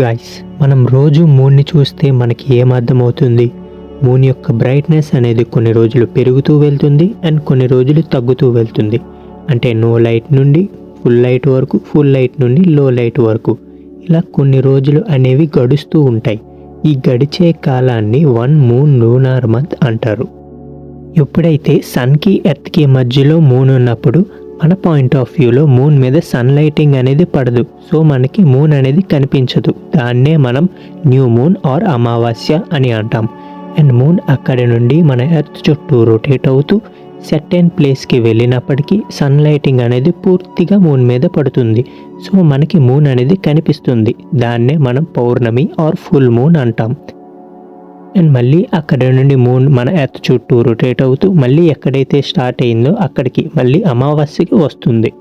Guys మనం రోజు మూన్ని చూస్తే మనకి ఏం అర్థమవుతుంది? మూన్ యొక్క బ్రైట్నెస్ అనేది కొన్ని రోజులు పెరుగుతూ వెళ్తుంది అండ్ కొన్ని రోజులు తగ్గుతూ వెళ్తుంది. అంటే నో లైట్ నుండి ఫుల్ లైట్ వరకు ఫుల్ లైట్ నుండి లో లైట్ వరకు. ఇలా కొన్ని రోజులు అనేవి గడుస్తూ ఉంటాయి. ఈ గడిచే కాలాన్ని వన్ మూన్ లూనార్ మంత్ అంటారు. ఎప్పుడైతే సన్కి ఎర్త్కి మధ్యలో మూన్ ఉన్నప్పుడు మన పాయింట్ ఆఫ్ వ్యూలో మూన్ మీద సన్ లైటింగ్ అనేది పడదు. సో మనకి మూన్ అనేది కనిపించదు. దాన్నే మనం న్యూ మూన్ ఆర్ అమావాస్య అని అంటాం. అండ్ మూన్ అక్కడి నుండి మన ఎర్త్ చుట్టూ రొటేట్ అవుతూ సెటెన్ ప్లేస్కి వెళ్ళినప్పటికీ సన్ లైటింగ్ అనేది పూర్తిగా మూన్ మీద పడుతుంది. సో మనకి మూన్ అనేది కనిపిస్తుంది. దాన్నే మనం పౌర్ణమి ఆర్ ఫుల్ మూన్ అంటాం. అండ్ మళ్ళీ అక్కడ నుండి మూన్ మన ఎర్త్ చుట్టూ రొటేట్ అవుతూ మళ్ళీ ఎక్కడైతే స్టార్ట్ అయిందో అక్కడికి మళ్ళీ అమావాస్యకి వస్తుంది.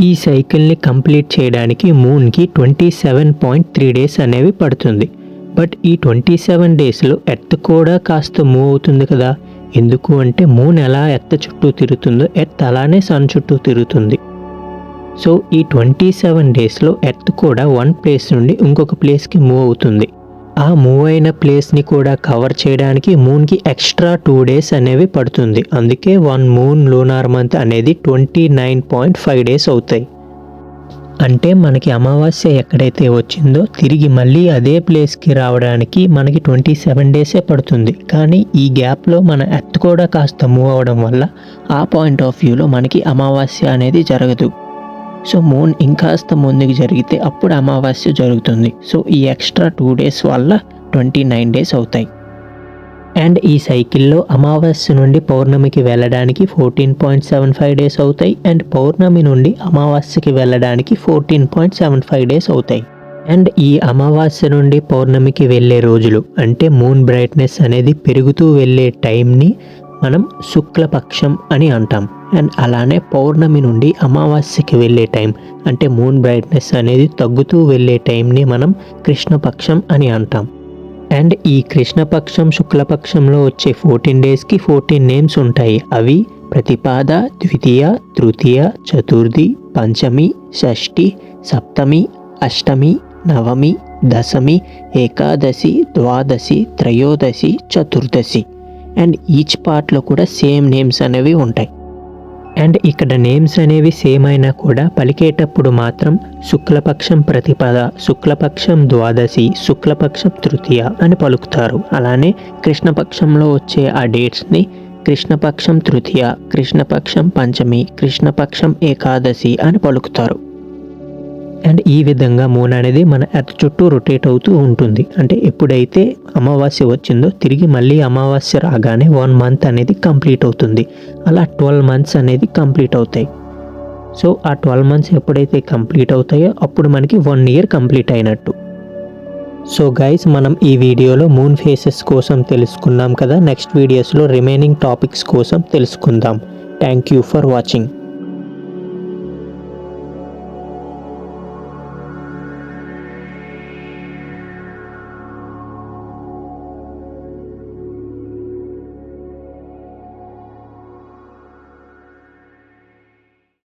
ఈ సైకిల్ని కంప్లీట్ చేయడానికి మూన్కి twenty seven point three days అనేవి పడుతుంది. బట్ ఈ ట్వంటీ సెవెన్ డేస్లో ఎర్త్ కూడా కాస్త మూవ్ అవుతుంది కదా? ఎందుకు అంటే మూన్ ఎలా ఎర్త్ చుట్టూ తిరుగుతుందో ఎర్త్ అలానే సన్ చుట్టూ తిరుగుతుంది. సో ఈ ట్వంటీ సెవెన్ డేస్లో ఎర్త్ కూడా వన్ ప్లేస్ నుండి ఇంకొక ప్లేస్కి మూవ్ అవుతుంది. ఆ మూవ్ అయిన ప్లేస్ని కూడా కవర్ చేయడానికి మూన్కి ఎక్స్ట్రా టూ డేస్ అనేవి పడుతుంది. అందుకే వన్ మూన్ లూనార్ మంత్ అనేది twenty nine point five days అవుతాయి. అంటే మనకి అమావాస్య ఎక్కడైతే వచ్చిందో తిరిగి మళ్ళీ అదే ప్లేస్కి రావడానికి మనకి ట్వంటీ సెవెన్ డేసే పడుతుంది. కానీ ఈ గ్యాప్లో మన ఎర్త్ కూడా కాస్త మూవ్ అవ్వడం వల్ల ఆ పాయింట్ ఆఫ్ వ్యూలో మనకి అమావాస్య అనేది జరగదు. సో మూన్ ఇంకాస్త ముందుకు జరిగితే అప్పుడు అమావాస్య జరుగుతుంది. సో ఈ ఎక్స్ట్రా టూ డేస్ వల్ల ట్వంటీ నైన్ డేస్ అవుతాయి. అండ్ ఈ సైకిల్లో అమావాస్య నుండి పౌర్ణమికి వెళ్ళడానికి fourteen point seven five days అవుతాయి. అండ్ పౌర్ణమి నుండి అమావాస్యకి వెళ్ళడానికి fourteen point seven five days అవుతాయి. అండ్ ఈ అమావాస్య నుండి పౌర్ణమికి వెళ్ళే రోజులు అంటే మూన్ బ్రైట్నెస్ అనేది పెరుగుతూ వెళ్ళే టైంని మనం శుక్లపక్షం అని అంటాం. అండ్ అలానే పౌర్ణమి నుండి అమావాస్యకి వెళ్ళే టైం అంటే మూన్ బ్రైట్నెస్ అనేది తగ్గుతూ వెళ్ళే టైంని మనం కృష్ణపక్షం అని అంటాం. అండ్ ఈ కృష్ణపక్షం శుక్లపక్షంలో వచ్చే ఫోర్టీన్ డేస్కి ఫోర్టీన్ నేమ్స్ ఉంటాయి. అవి ప్రతిపాద ద్వితీయ తృతీయ చతుర్థి పంచమి షష్ఠి సప్తమి అష్టమి నవమి దశమి ఏకాదశి ద్వాదశి త్రయోదశి చతుర్దశి. అండ్ ఈచ్ పార్ట్లో కూడా సేమ్ నేమ్స్ అనేవి ఉంటాయి. అండ్ ఇక్కడ నేమ్స్ అనేవి సేమ్ అయినా కూడా పలికేటప్పుడు మాత్రం శుక్లపక్షం ప్రతిపద శుక్లపక్షం ద్వాదశి శుక్లపక్షం తృతీయ అని పలుకుతారు. అలానే కృష్ణపక్షంలో వచ్చే ఆ డేట్స్ని కృష్ణపక్షం తృతీయ కృష్ణపక్షం పంచమి కృష్ణపక్షం ఏకాదశి అని పలుకుతారు. అండ్ ఈ విధంగా మూన్ అనేది మన ఎర్త్ చుట్టూ రొటేట్ అవుతూ ఉంటుంది. అంటే ఎప్పుడైతే అమావాస్య వచ్చిందో తిరిగి మళ్ళీ అమావాస్య రాగానే వన్ మంత్ అనేది కంప్లీట్ అవుతుంది. అలా ట్వెల్వ్ మంత్స్ అనేది కంప్లీట్ అవుతాయి. సో ఆ ట్వెల్వ్ మంత్స్ ఎప్పుడైతే కంప్లీట్ అవుతాయో అప్పుడు మనకి వన్ ఇయర్ కంప్లీట్ అయినట్టు. సో గైస్ మనం ఈ వీడియోలో మూన్ ఫేసెస్ కోసం తెలుసుకున్నాం కదా. నెక్స్ట్ వీడియోస్లో రిమైనింగ్ టాపిక్స్ కోసం తెలుసుకుందాం. Thank you for watching